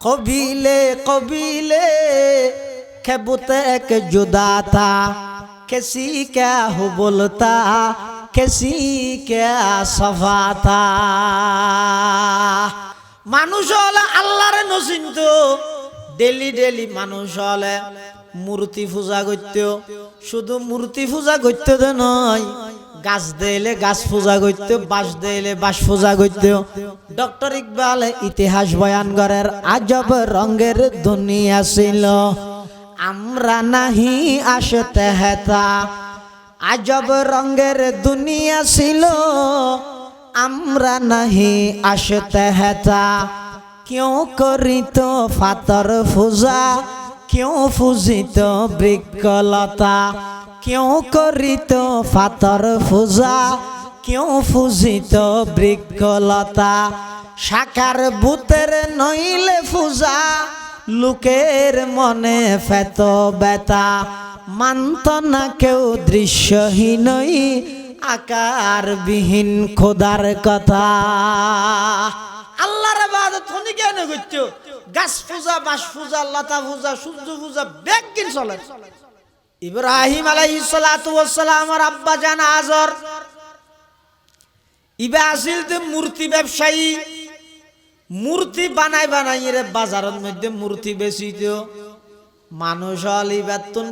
कबीले कबीले खेबुत एक जुदा था किसी क्या हो बोलता किसी क्या सफा था মানুষ হলে আল্লাহরে নচিন্ত ডেলি ডেলি মানুষ হলে মূর্তি পূজা করত শুধু মূর্তি পূজা করতে তো নয় গাছ দিলে গাছ পূজা করতে, বাঁশ দিলে বাঁশ পূজা করত। ডক্টর ইকবাল ইতিহাস বয়ান করার আজব রঙের দুনিয়া ছিল। আমরা নাহি আসতে হেতা। আজব রঙের দুনিয়া ছিল। আমরা নাহি আসতে হেতা। কেউ করিত ফাতর পূজা, কেউ পূজিত বৃক্ষলতা। কেউ করিত ফাতর পূজা কেউ পূজিত বৃক্ষলতা। সাকার ভূতের নইলে পূজা লোকের মনে ফেত বেতা মানত না কেউ দৃশ্যহীনই আকার বিহীন খোদার কথা। আল্লাহর বাদত হনি কেন গাছ পূজা বাস পূজা লতা পূজা সূর্য পূজা ব্যাগ কিন চলে। ইব্রাহিম আলাইহিস সালাতু ওয়াস সালামের আব্বা জান আজর ইবা আসিল মূর্তি ব্যবসায়ী। মূর্তি বানাই বানাই রে বাজারের মধ্যে মূর্তি বেচিত। মানুষ হল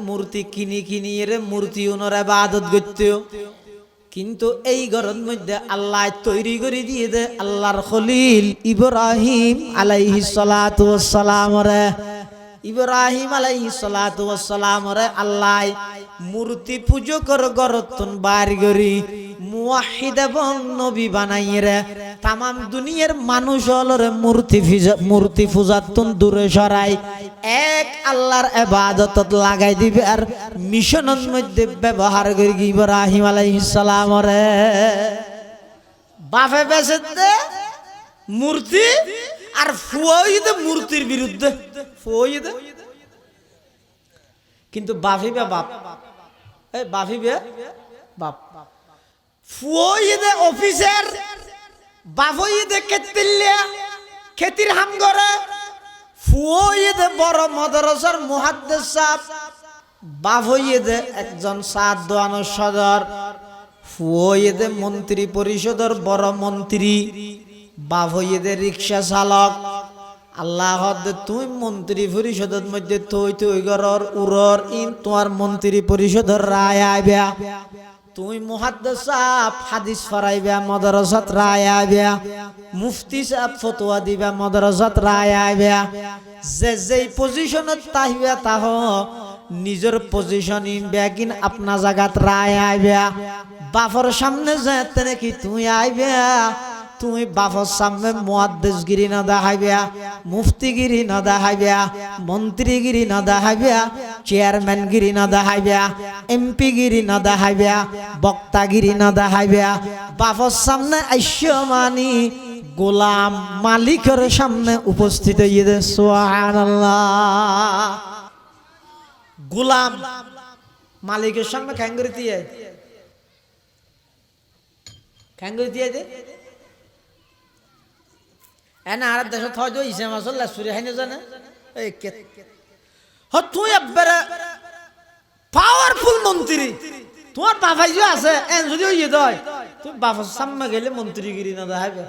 মূর্তি কিনি কিনি রে মূর্তি উনরে বাদত করত। কিন্তু এই ঘরের মধ্যে আল্লাহ তৈরি করে দিয়ে দে আল্লাহর খলিল ইব্রাহিম আলাইহি সালাতু ওয়াসসালাম রে। ইব্রাহিম ওয়াসসালাম রে আল্লাহ, মূর্তি পুজো কর গরতন বার গরি মুওয়াহিদ এবং নবী বানাই রে। তামাম দুনিয়ার মানুষ হলরে মূর্তি মূর্তি পূজাতুন দূরে সরাই। এক আল্লাহর ইবাদতত লাগাই দিবে আর মিশনের মধ্যে ব্যবহার করি ইব্রাহিম আলাইহিস সালাম রে। বাফে বেসে দে মূর্তি আর ফুয়াই দে মূর্তির বিরুদ্ধে। ফুয়াই দে কিন্তু বাফিবে বাপ। এই বাফিবে বাপ। ফুয়াই দে অফিসের বাফই দে কেতিল্লিয়া খেতির হাম করে ফুয়াই দে বড় মদরসার মুহাদ্দিস সাহেব বাফই দে একজন সাদ দোয়ানো সদর। ফুয়েদে মন্ত্রী পরিষদের বড় মন্ত্রী। বাভয়েদে রিক্সা চালক। আল্লাহ তুই মন্ত্রী পরিষদের মধ্যে তুই তুই গরর উরর ইন তোমার মন্ত্রী পরিষদের রায় আইবা। তুই মুহাদ্দিস সাহেব হাদিস ফরাইবা, মাদ্রাসাত রায় আইবা। মুফতি সাহেব ফতোয়া দিবা, মাদ্রাসাত রায় আইবা। যে যেই পজিশনত তাহিবা, তাহ নিজের পজিশন ব্যাগিন আপনা জাগাত রায় আইবা। বাফর সামনে যেতে নাকি তুই আইবা? তুই বাফর সামনে মুয়াদ্দিসগিরি না দেখাইবা, মুফতিগিরি না দেখাইবা, মন্ত্রীগিরি না দেখাইবা, চেয়ারম্যানগিরি না দেখাইবা, এমপিগিরি না দেখাইবা, বক্তাগিরি না দেখাইবা। বাফর সামনে আইস্য মানি, গোলাম মালিকের সামনে উপস্থিত গোলাম মালিকের সামনে খ্যাঙ্গুরি দিয়ে খ্যাঙ্গুরি দিয়ে এই কে হ পাওয়ারফুল মন্ত্রী তোমার বাফাই আছে, এন সামনে গেলে মন্ত্রীগিরি না দেখাবে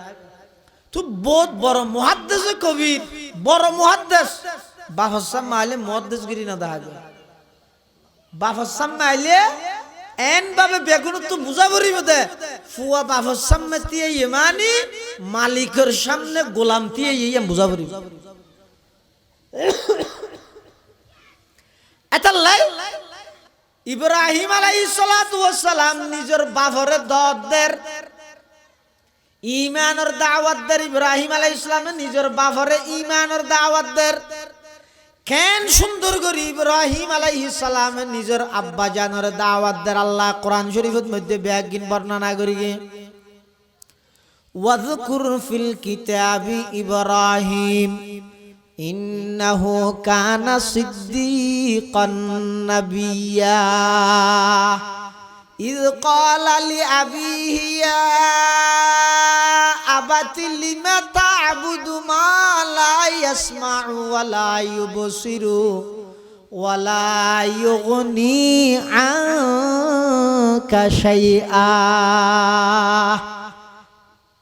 তুই বহুত বড় মহাদ্দেশ কবির বড় মহাদ্দেশ। বাফার সামনে আইলে মহাদ্দেশগিরি না দেখাবে সামনে আইলে এন ভাবে বেগুন তো বুঝা পড়িব দে। ফুয়া বাফার সামনে দিয়ে ইমানি মালিকের সামনে গোলাম দিয়ে ইয়ে বুঝা পড়িব এতাল্লাই ইব্রাহিম আলাইহিস সালাম নিজের বাফরে দদের ইমানের দাওয়াত দের, ইব্রাহিম আলাইহিস সালামে নিজের বাফরে ইমানের দাওয়াত দের। কেন সুন্দর করে ইব্রাহিম ইসালাম নিজের আব্বা জানের দাওয়াত দের আল্লাহ কোরআন শরীফের মধ্যে ব্যাগিন বর্ণনা করি ওয়াজকুর ফিল কিতাবি ইব্রাহিম, ইন্নাহু কানা সিদ্দিকান নাবিয়্যা إذ قال لأبيه يا আবাতি লিমা তা'বুদু মা লা ইয়াসমা'ু ওয়া লা ইউবসিরু ওয়া লা ইউগনি আনকা শাইআ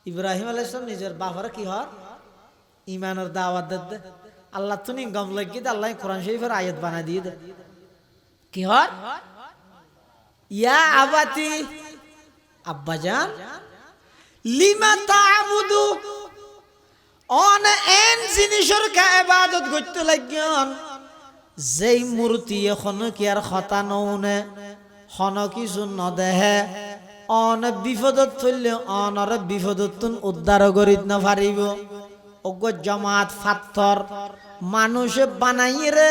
ইব্রাহিম আলাইহিস সালাম নিজের বাবার কি হর ইমানের দাওয়াত দে আল্লাহ তুমি গম লাগি দে আল্লাহ কোরআন শরীফের আয়াত বানা দিয়ে দে কি হর ইয়া আবাতি, আব্বাজান, লিমা তা'বুদু অন এন জিনিসের কা ইবাদত করতে লাগিয়ন। যেই মূর্তি এখন কি আর খতা নৌনে হন কিছু নদেহে, অন বিপদত ফেললে অনর বিপদত তুন উদ্ধার করিত না পারিব। অজ্ঞ জমাত ফাত্তর, মানুষে বানাই রে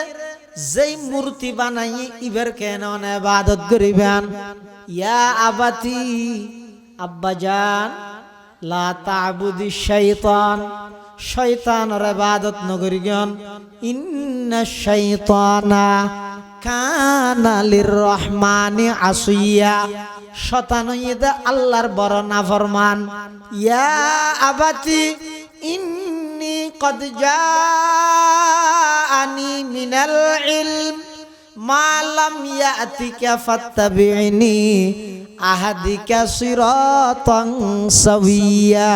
যেই মূর্তি বানাই, ইবের কেন ইবাদত করিবেন? ইয়া আবাতি আব্বাজান লা তাবুদি শাইতান, শয়তানের ইবাদত নগরিগন ইন্না শাইতানা কানা লিররহমানি আসিয়া। শতান ইদা আল্লাহর বড় নাফরমান। ইয়া আবাতি, ইন্নি কদ জাআনি মিনাল ইলম মা লাম ইয়াতিকা ফাত্তাবি'নি আহাদিকা সিরাতান সাবিয়া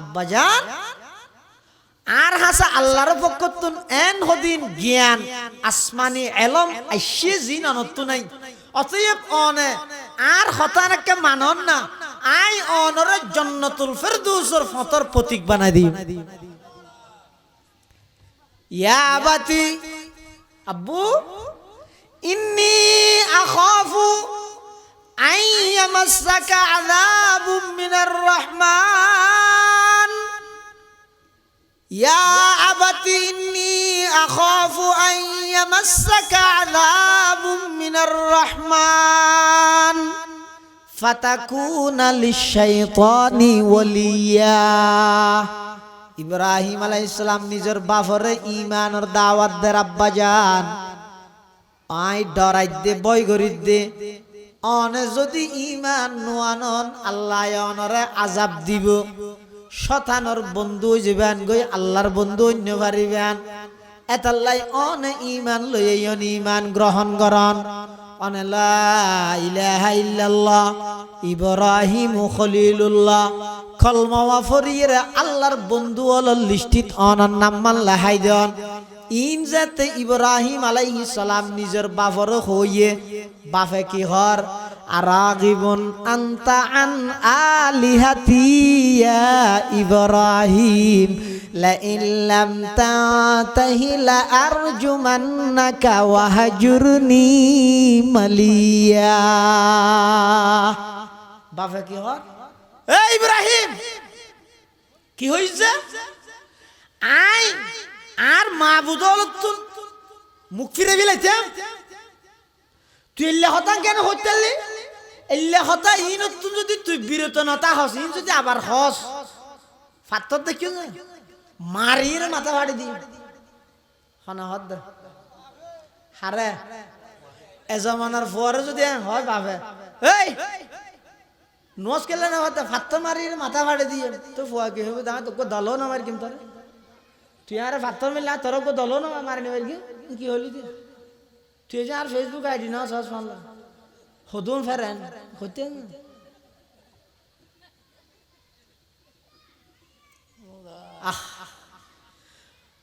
আব্বাজান আর হাসা আল্লাহর পক্ষতুন এন হদিন জ্ঞান, আসমানি এলম, আইসে জিন অনত্তু নাই। অতএব অনে, আর হতানাকে মানন না, আই অনরে জন্নতুল ফেরদৌসর ফতর প্রতীক বানাই দিই ইয়া আবাতি আব্বু ইন্নি আখাফু আন ইয়ামাসসাকা আযাবুম মিনার রহমান ইয়া আবাতি ইন্নি আখাফু আন ইয়ামাসসাকা আযাবুম মিনার রহমান ফাতাকুনা লিশ-শাইতানি ওয়ালিয়া ইব্রাহিম আলাইহিস সালাম নিজের বাপরে ইমানের দাওয়াত দের আব্বা যান আই ডরাই দে, বই করি দে। অনে যদি ইমান নোয়ানন, আল্লাহ অনরে আজাব দিব। শতানর বন্ধু যাবেন গই, আল্লাহর বন্ধু অন্য পারিবেন এতাল্লাই অনে ইমান লই ইমান গ্রহণ করন। আল্লাহর বন্ধু অলর লিস্টিত অনর নাম দেন। ইন যাতে ইব্রাহিম আলাইহি সালাম নিজের বাপর হইয়ে, বাপে কি হর? আরাগিবুন আনতা আন আলিহাতি ইয়া ইব্রাহিম। কি আই, আর মা বুদলতুন মুখ ফিরে বিলাইতাম তুই এল্লে হতান কেন হইতালি? এল্লে হতা ইনতুন যদি তুই বিরত নতা হস ইন যদি আবার হস। ফাত্তর দেখিও না? মারির মাথা ফাড়ি দি হনা, হদ। হারে এজমানার পরে যদি হয় ভাবে এই নোস কেলে না হতে ফাত্তর মারির মাথা ফাড়ি দিয়ে তো ফুয়া কি হবে দাঁড়া, তোকে দলো না মারি কিন্তু তুই আর পাথর মিললে তোর কো দলো না মারি নেবার কি কি হলি তুই? তুই যে আর ফেসবুক আইডি না সস মানলা হদুন ফেরেন হতে আহ।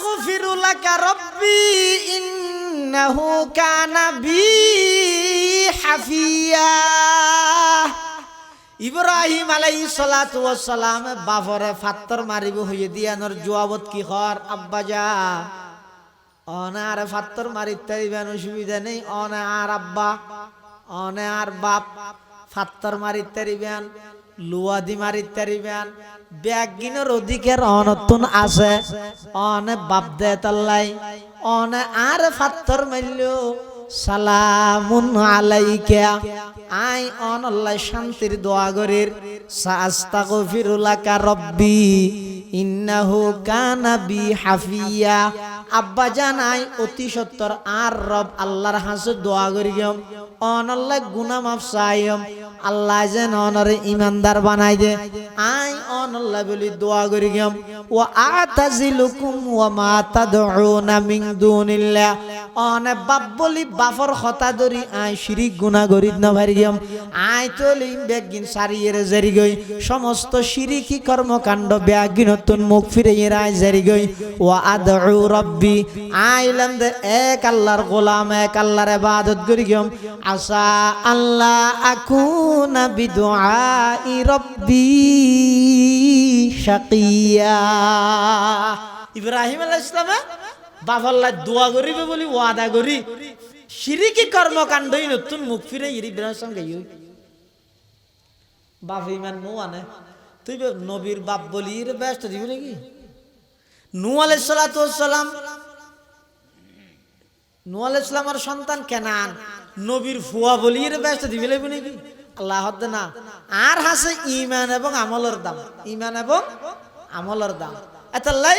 সাস্তাগফিরু লাকা রব্বি ইন্নাহু কানা বি হাফিয়া। ইব্রাহিম আলাইহি সালাতু সালাম বাফরে ফাত্তর মারিব হইয়ে দিয়ানোর জবাবত কি হর? আব্বাজা অনে আর ফাত্তর মারিতে দিবেন, অসুবিধা নেই। অনে আর আব্বা, অনে আর বাপ, ফাত্তর মারিতে দিবেন, লুয়াদি মারি তারিবেন ব্যাগিনের অধিকের অনতুন আছে। অনে বাপ দে তাল্লাই, অনে আর ফাত্তর মাইল। সালামুন আলাইকা। আই অন আল্লাহ শান্তির দোয়া গরির সাস্তাগফিরুলাকা রব্বি, ইন্নাহু কানা বি হাফিয়া। আব্বা জানাই অতি সত্তর। আর রব আল্লাহর হাসে দোয়া করি গেম অন আল্লাহ গুনা মাফ চাইম আল্লাহ যেন অনরে ইমানদার বানাই দে। আই অন আল্লাহ বলি দোয়া করি গেম ও আতাজিলুকুম ওয়া মা তাদউনা মিন দুনিল্লাহ। অনে বাপ বলি বাফর কথা ধরি আই শিরিক গুনাহ করি না ভারি গেম আই তলি বেগিন সারিয়ে জারি গই সমস্ত শিরিকি কর্মকাণ্ড ব্যাগিন নতুন মুখ ফিরে আই জারি গই ও আদউ রব্বি আইলাম দে এক আল্লাহর গোলাম, এক আল্লাহর ইবাদত করি গেম আসা আল্লাহ আকুনা বিদুআই রব্বি শাকিয়া। ইব্রাহিম আলাইহিস সালামে বাবাল্লাহ দোয়া করিবে বলি, ওয়াদা করি। শিরিকি কর্মকাণ্ডই নতুন মুখ ফিরে ইব্রাহিম সঙ্গে ইউ। বাপ ইমান নু আনে। তুই নবীর বাপ বলি ব্যস্ত দিবি নাকি? নু ওয়াস সালাম। আলাইহিস সন্তান কেনান? নবীর ফুয়া বলি ব্যস্ত দিবি লাগবে নাকি? আল্লাহ না। আর হাসে ইমান এবং আমলের দাম। ইমান এবং আমলের দাম। এতাল্লাই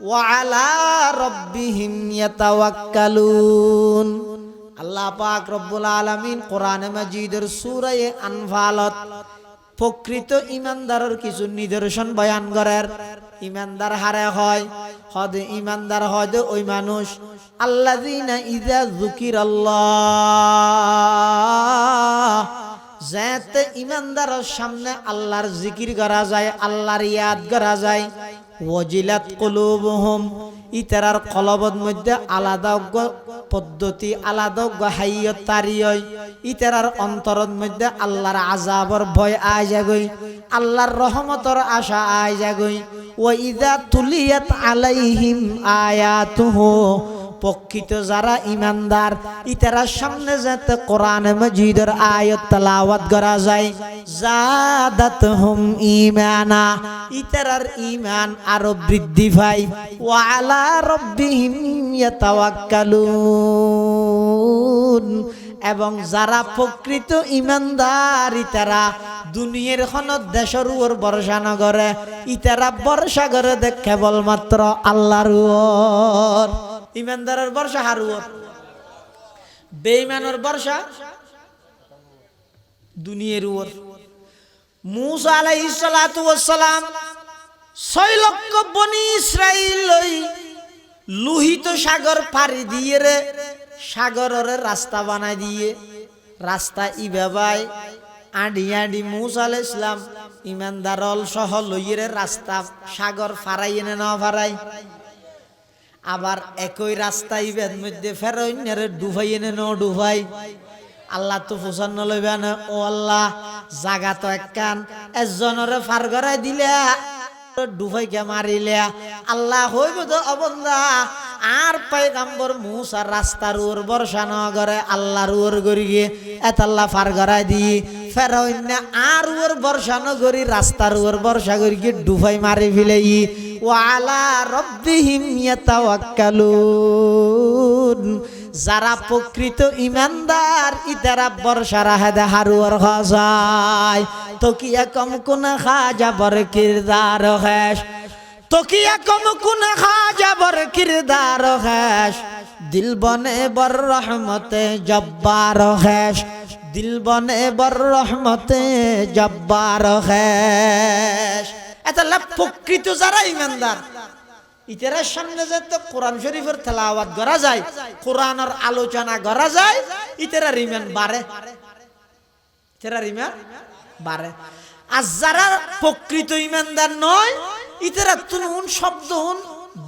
ওয়ালা রব্বিহিম ইয়াতাওয়াক্কালুন। আল্লাহ পাক রব্বুল আলামিন কোরআনে মাজিদের সূরায়ে আনফালত প্রকৃত ইমানদারের কিছু নিদর্শন বয়ান করার ইমানদার হারে হয়, হদ ইমানদার হয় ওই মানুষ। আল্লাহ ইজা জুকির আল্লাহ যাতে ইমানদারের সামনে আল্লাহর জিকির করা যায়, আল্লাহর ইয়াদ করা যায় ওয়াজিলাত কুলুবুহুম। ইতারার কলবত মধ্যে আলাদা পদ্ধতি, আলাদা হাইয় তারিয় ইতারার অন্তরত মধ্যে আল্লাহর আজাবর ভয় আয় যাগই আল্লাহর রহমতর আশা আয় যাগই ও ইদা তুলিয়াত আলাইহিম আয়াতুহু। প্রকৃত যারা ইমানদার ইতারার সামনে যাতে কোরআন মজিদের আয়াত তেলাওয়াত করা যায়। জাদাত হুম ইমানা ইতারার ইমান আরও বৃদ্ধি পায়। ওয়া আলা রব্বিহিম ইয়াতাওয়াক্কালুন। এবং যারা প্রকৃত ইমানদার, ইতারা দুনিয়ার খন দেশের উপর ভরসা নগরে ইতারা ভরসা করে দেখ কেবলমাত্র আল্লাহর ইমানদারের বর্ষা হারুয়র বেঈমানের বর্ষা দুনিয়ার উপর মুসা আলাইহিস সালাতু ওয়াস সালাম ছয় লক্ষ বনি ইসরাইল লই লোহিত সাগর পাড়ি দিয়ে রে, সাগরের রাস্তা বানাই দিয়ে, রাস্তা ইবাবাই আডি আডি মুসা আলাইহিস সালাম ইমানদারল সহ লইয়ে রাস্তা সাগর ফারাই এনে না ফারাই আবার একই রাস্তা ইবেদ মধ্যে ফেরইনারে ডুবাই এনে ন ডুবাই। আল্লাহ তো ফুসান্ন লইবে না, ও আল্লাহ, জাগা তো একখান এজনরে ফার করাই দিলে ডুবাই কে মারিলে। আল্লাহ হইব তো অবন্দা আর পাইগাম্বর মুসা রাস্তার ওর বর্ষা ন করে আল্লাহর ওর গড়ি গিয়ে এত আল্লাহ ফার করাই দি। ফেরইন্য আর ওর বর্ষা ন করি রাস্তার ওর বর্ষা করি গিয়ে ডুবাই মারি ফেলেই। ওয়ালা রব্বিহিম ইয়াতাওয়াক্কালুন। যারা প্রকৃত ইমানদার ইতারা বর্ষারা হেদে হারুয়ার খাজায় তকিয়া কম কোন খাজা বর কিরদার হেস তকিয়া কম কোন খাজা বর কিরদার হেস দিল বনে বর রহমতে জব্বার হেস দিল বনে বর রহমতে জব্বার হেস এটা প্রকৃত যারা ইমানদার। ইতারার সামনে যাতে কোরআন শরীফের তেলাওয়াত করা যায় কোরআনের আলোচনা করা যায়, ইতারার ইমান বাড়ে। ইতারার ইমান বাড়ে। আর যারা প্রকৃত ইমানদার নয়, ইতারা তুন শব্দ হুন,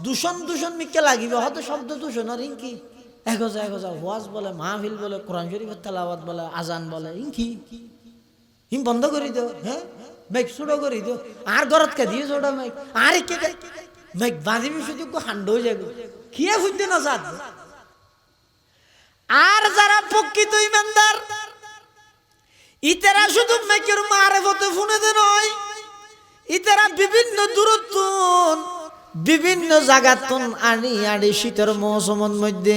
দূষণ দূষণ মিকে লাগিবে। হয়তো শব্দ দূষণ, আর ইনকি এগোজা এগোজা, ওয়াজ বলে, মাহফিল বলে, কোরআন শরীফের তেলাওয়াত বলে আজান বলে ইনকি হিম বন্ধ করি দিও হ্যাঁ? মেঘ ছোট করি দিও। আর ঘরত কে দিয়ে ছোট মেঘ? আর কে মেঘ বাঁধিবি শুধু হান্ড হয়ে যাবে কিয়ে ফুটতে না সাথ আর যারা প্রকৃত ইমানদার, ইতারা শুধু মেকের মারে ফতে ফোনেতে নয়, ইতারা বিভিন্ন দূরত্ব বিভিন্ন জায়গাতন আড়ি আড়ি শীতের মৌসুমের মধ্যে,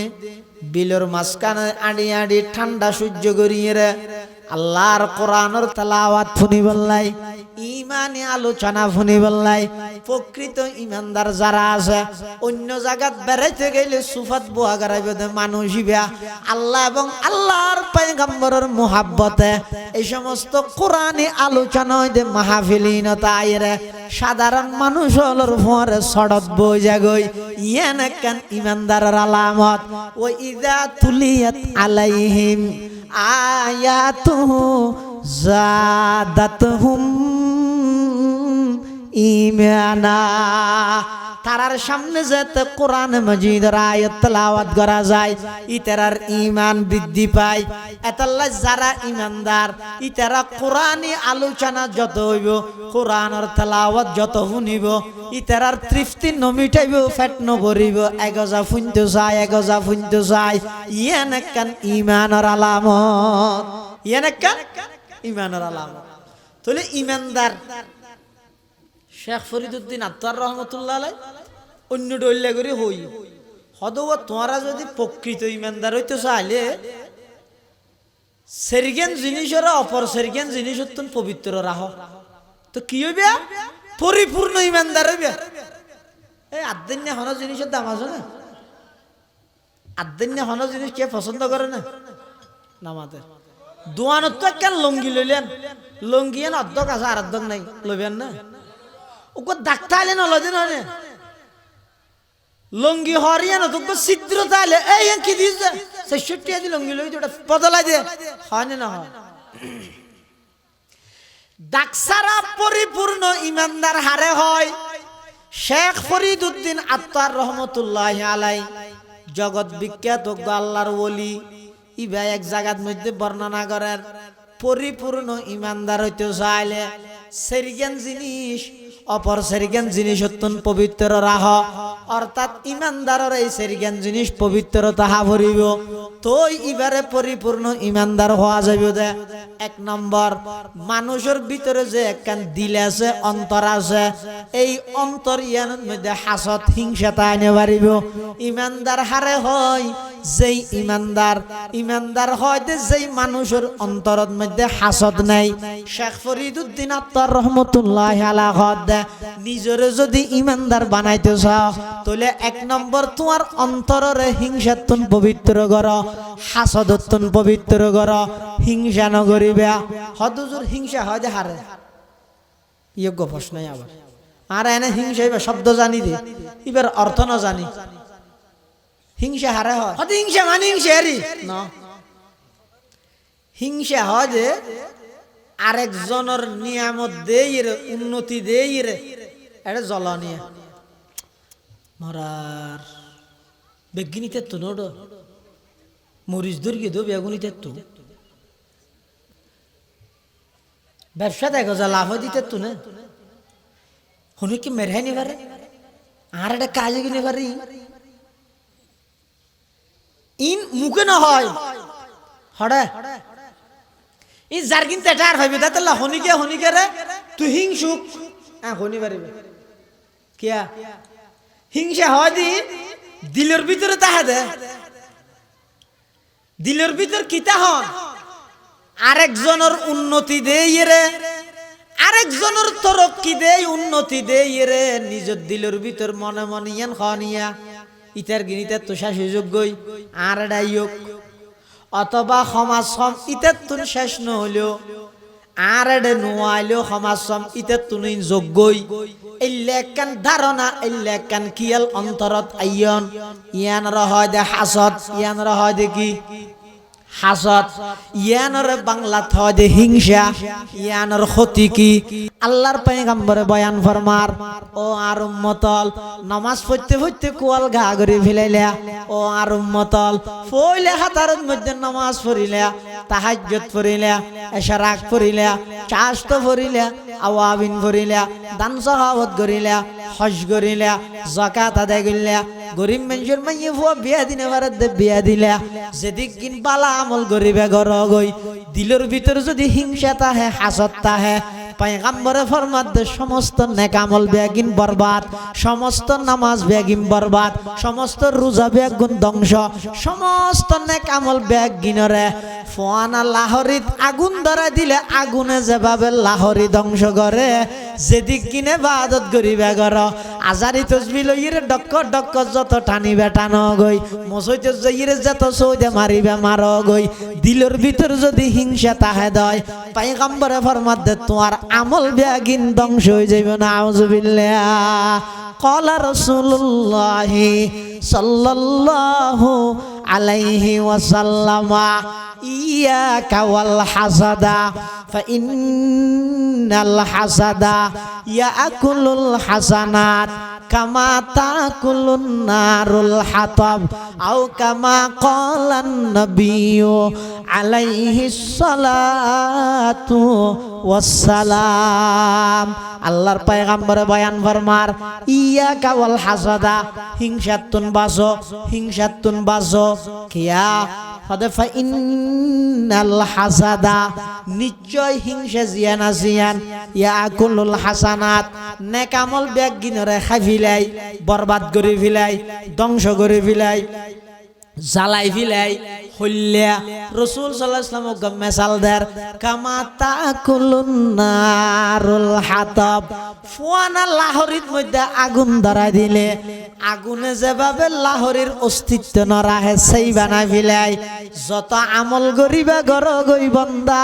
বিলের মাঝখানে আনি আড়ি ঠান্ডা সহ্য করিয়ে আল্লাহর কোরআনের তালাওয়াত ফুনি বললাই ইমানে আলোচনা ফুনি বললাই, প্রকৃত ইমানদার যারা আছে, অন্য জায়গাত বেড়াইতে গেলে সুফাত বোয়া গারাইবে মানুষ আল্লাহ এবং আল্লাহর পয়গম্বরের মুহাব্বতে এই সমস্ত কোরআনে আলোচনা হইতে মাহফিলিনতা আইরে সাধারণ মানুষ হলোর ফোরে সড়ক বই যাগই ইয়ান কান ইমানদারের আলামত। ও ইদা তুলিয়াত আলাইহিম আয়াতুহু জাদাতহুম ইমানা। তারার সামনে যেতে কোরআন মজিদের আয়াত তেলাওয়াত করা যায় ইতারার ইমান বৃদ্ধি পায়। এতাল্লা যারা ইমানদার, ইতারা কোরআনি আলোচনা যত হইব কোরআনের তেলাওয়াত যত শুনিব ইতারার তৃপ্তি নমিটাইব, ফেট নভরিব এগজা ফুনতে যায় এগজা ফুনতে যায়। ইয়ান একখান ইমানের আলামত। ইয়ান একখান ইমানের আলামত। তাহলে ইমানদার শেখ ফরিদুদ্দিন আত্মার রহমতুল্লাহ অন্য ডল্লা করে হই। হদবা তোমরা যদি প্রকৃত ইমানদার হইতে চাইলে, সেরিগেন জিনিসের অপর সেরিগেন জিনিস তুমি পবিত্র রাহ। তো কি হইবে? পরিপূর্ণ ইমানদার হইবে। এই আদিন্য হন জিনিসের দাম আছে না? আদিন্য হন জিনিস কে পছন্দ করে না? নামাদের দোয়ানত তো একটা লঙ্গি লইলেন। লঙ্গি অর্ধক আছে, আর অর্ধক নাই। লইবেন না? লঙ্গি পরিপূর্ণ ইমানদার হারে হয়। শেখ ফরিদুদ্দিন আত্মার রহমতুল্লাহ আলাই। জগৎ বিখ্যাত আল্লাহর ওলি। ইবা এক জায়গার মধ্যে বর্ণনা করেন, পরিপূর্ণ ইমানদার হইতে চাইলে। সেরিগেন জিনিস অপর সেরিগেন জিনিস অত্যন্ত পবিত্র রাহ। অর্থাৎ ইমানদারের এই সেরিগেন জিনিস পবিত্র তাহা ভরিব। ইবারে পরিপূর্ণ ইমানদার হওয়া যাবে দে। এক নম্বর, মানুষের ভিতরে যে একখান দিল আছে, অন্তর আছে, এই অন্তর ইয়ানের মধ্যে হাসত, হিংসা তাইনে পারিব ইমানদার হারে হয় যেই ইমানদার ইমানদার হয় যে যেই মানুষের অন্তরের মধ্যে হাসদ নাই। শেখ ফরিদুদ্দিন আত্মার রহমতুল্লাহ আলাহ নিজরে যদি ইমানদার বানাইতে চাও, তাহলে এক নম্বর তোমার অন্তরের হিংসাতুন পবিত্র কর হাসদতুন পবিত্র কর হিংসা নগরিবে হদুজুর হিংসা হয় হারে। যোগ্য প্রশ্ন আবার। আর এনে হিংসা এবার শব্দ জানি দে এবার অর্থ না জানি। হিংসা হারে হয়। হয়তো হিংসা মানে হিংসা হারি না। হিংসা হয় যে আরেকজনের নিয়ামত দেই রে উন্নতি দেই রে এটা জ্বলনীয়। মরার। বেগিনিতে তো নোড। মরিচ দুর্গি দো বেগুনিতে তো ব্যবসা দেখো যা লাভ দিতে তো না। শুনি কি মেরহাই নিবারে আর একটা কাজে কিনে পারি। ইন মুখে না হয়। হড়ে। ই যার কিন্তু এটা আর ভাবি তাতে হনিকে হনিকে রে তুই হিংসুক হ্যাঁ হনি পারিবে কিয়া? হিংসা হয় দি দিলের ভিতরে তাহা দে। দিলের ভিতর কিতা হন? আরেকজনের উন্নতি দেই রে আরেকজনের তরক্কি দেই, উন্নতি দেই রে নিজের দিলের ভিতর মনে মনে ইয়ান খনিয়া ইতার গিনিতে তোষা সুযোগ্যই আর ডাইয়ক অথবা সমাজ সম ইতার তুন শেষ নহলেও আর এডে নোয়াইলেও সমাজ সম ইতার তুন যোগ্যই এল্লেকান ধারণা এল্লেকান কিয়াল অন্তরত আইয়ন। ইয়ান রহয় দে হাসত ইয়ান রহয় দে কি? হাসত ইয়ানর বাংলাত থয় দে হিংসা, ইয়ানর ক্ষতি কি? আল্লাহর পেগাম্বরে বয়ান ফরমার, ও আর উম্মতল, নামাজ পড়তে পড়তে কোয়াল গা করে ফেলাইলা, ও আর উম্মতল, ফইলে হাতার মধ্যে নামাজ পড়িলা তাহাজ্জত পড়িলা, এশারাক পড়িলা, চাষ্ট পড়িলা, আওয়াবিন পড়িলা, দান সহাবত করিলা হজ করিলা জাকাত আদায় করিলা গরিব মানুষের মাইয়ে ফুয়া বিয়া দিনে বারাত বিয়া দিলা, যেদিক কিন বালা আমল করিবে ঘর গই দিলের ভিতর যদি হিংসা তাহে, হাসত তাহে পায়গাম্বরে দে সমস্ত নেকামল বেগিন বরবাদ, সমস্ত নামাজ বেগিন বরবাদ, সমস্ত রোজা বেগুন ধ্বংস, সমস্ত নেকামল বেগিনরে ফোয়ানা লাহরিত আগুন ধরা দিলে আগুনে যেভাবে লাহরি ধ্বংস করে, যেদিক কিনে বাদত করিবে গর আজারি তসবি লইরে ডক্ক ডক্ক যত টানিবে টান গই মসইতে যাইরে যত সৌদে মারিবে মার গই। দিলের ভিতর যদি হিংসা তাহে দয় পাইগাম্বরে দে তোমার আমল ব্যাগিন ধ্বংস হয়ে যাইবে না আউজুবিল্লাহ قال رسول الله صلى الله عليه وسلم إياك والحسد فإن الحسد يأكل الحسنات كما تأكل النار الحطب أو كما قال النبي عليه الصلاة ওয়াসালাম আল্লাহর পায়গাম্বরে বয়ান ফরমার ইয়া কাওয়াল হাসাদা হিংসাতুন বাসো হিংসাতুন বাসো কিয়া? হদে ফা ইন্নাল হাসাদা, নিশ্চয় হিংসা জিয়ান আসিয়ান ইয়া আকুলুল হাসানাত, নেকামল ব্যাগ গিনরে খাই ফিলাই বরবাদ করে ফিলাই, ধ্বংস করে ফিলাই। জ্বালাই ফিলাই হল্যা রসুল সাল্লাহ ইসলাম মেসাল দের কামাতা কুলুন্নারুল হাতব। ফুয়ানা লাহরির মধ্যে আগুন ধরাই দিলে, আগুনে যেভাবে লাহরির অস্তিত্ব নরাহে সেই বানাই ফিলাই। যত আমল গরিবা গর গই বন্দা।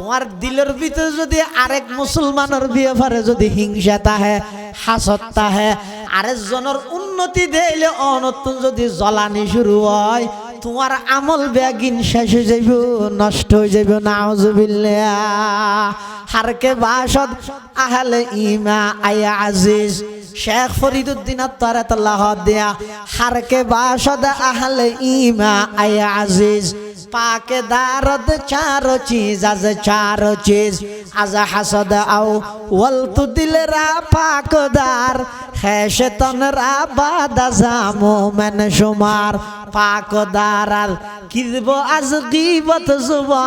তোমার দিলের ভিতরে যদি আরেক মুসলমানের ব্যাপারে যদি হিংসা তাহে হাসত তাহে, আরেকজনের উন্নতি দেইলে অনতুন যদি জ্বলানি শুরু হয়, তোমার আমল ব্যাগিন শেষ হয়ে যাইব, নষ্ট হয়ে যাইব, নাউজুবিল্লাহ। হারকে বাসদ আহলে ইমা আয়া আজিজ। শেখ ফরিদুদ্দিন আত্মারাতাল্লাহ দিয়া হারকে বাসদ আহলে ইমা আয়া আজিজ, পাকে দারদ চার চিজ, আজ চার চিজ। আজ হাসদ আও ওয়াল তু দিল রা পাক দার হেশে তন রা বাদা জামো মেন শুমার। পাক দারাল কিরব আজ গিবত জুবা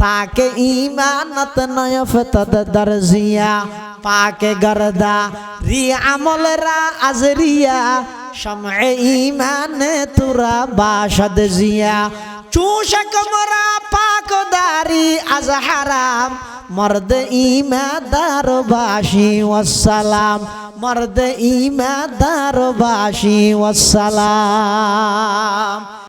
পাকে ইমানত নয় ফতদ দরজিয়া, পাকে গরদা রি আমল রা আজরিয়া শমে ইমানে তুরা বাসদ জিয়া। চুষক মরা পাকদারি আজ হারাম, মর্দ ইমাদার বাসি ওয়াসালাম মর্দ ইমাদার বাসি ওয়াসালাম